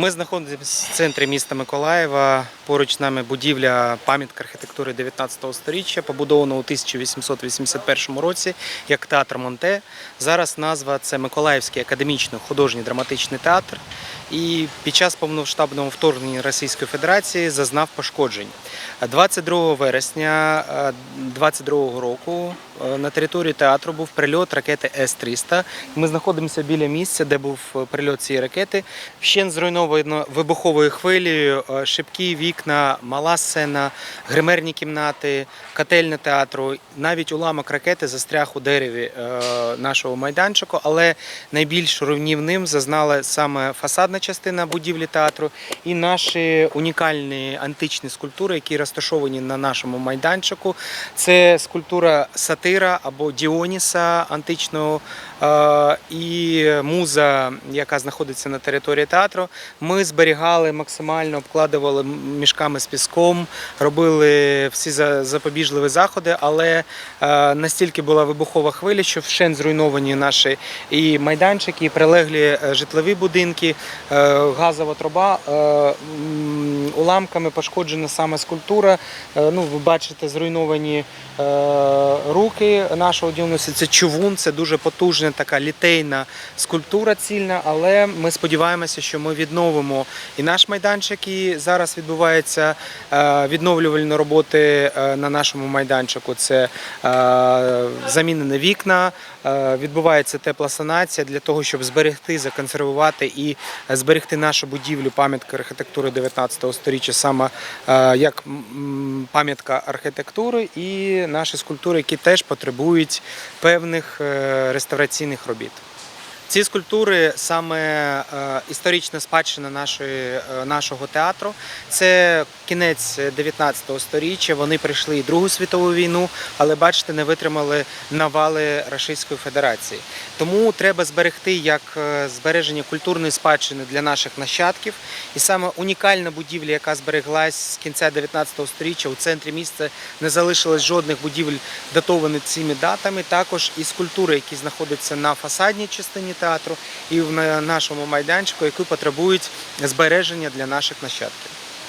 Ми знаходимося в центрі міста Миколаєва. Поруч з нами будівля пам'ятка архітектури 19 століття, побудована у 1881 році як театр Монте. Зараз назва це Миколаївський академічний художній драматичний театр. І під час повномасштабного вторгнення Російської Федерації зазнав пошкоджень. 22 вересня 2022 року е, на території театру був прильот ракети С-300. Ми знаходимося біля місця, де був е, прильот цієї ракети. Вщен зруйновано вибуховою хвилею, шибкі вікна, мала сцена, гримерні кімнати, котельня театру. Навіть уламок ракети застряг у дереві е, нашого майданчику, але найбільш руйнівним зазнала саме фасадна частина будівлі театру і наші унікальні античні скульптури, які розташовані на нашому майданчику. Це скульптура сатира або Діоніса античного е, і муза, яка знаходиться на території театру. Ми зберігали максимально, обкладували мішками з піском, робили всі запобіжливі заходи, але е, настільки була вибухова хвиля, що вщен зруйновані наші і майданчики, і прилеглі е, житлові будинки, е, газова труба. Уламками пошкоджена саме скульптура. Ну, ви бачите, зруйновані руки нашого Діонуса. Це човун, це дуже потужна така літейна скульптура цільна, але ми сподіваємося, що ми відновимо і наш майданчик. І зараз відбуваються е, відновлювальні роботи е, на нашому майданчику. Це е, замінені вікна, відбувається тепла санація для того, щоб зберегти, законсервувати і зберегти нашу будівлю пам'ятки архітектури 19 століття, саме як пам'ятка архітектури і наші скульптури, які теж потребують певних реставраційних робіт. Ці скульптури саме е, історична спадщина нашої, е, нашого театру. Це кінець 19 століття. Вони прийшли і Другу світову війну, але бачите, не витримали навали Російської Федерації. Тому треба зберегти як е, збереження культурної спадщини для наших нащадків. І саме унікальна будівля, яка збереглась з кінця 19 століття у центрі міста, не залишилось жодних будівель датованих цими датами. Також і скульптури, які знаходяться на фасадній частині театру і в на- нашому майданчику, які потребують збереження для наших нащадків.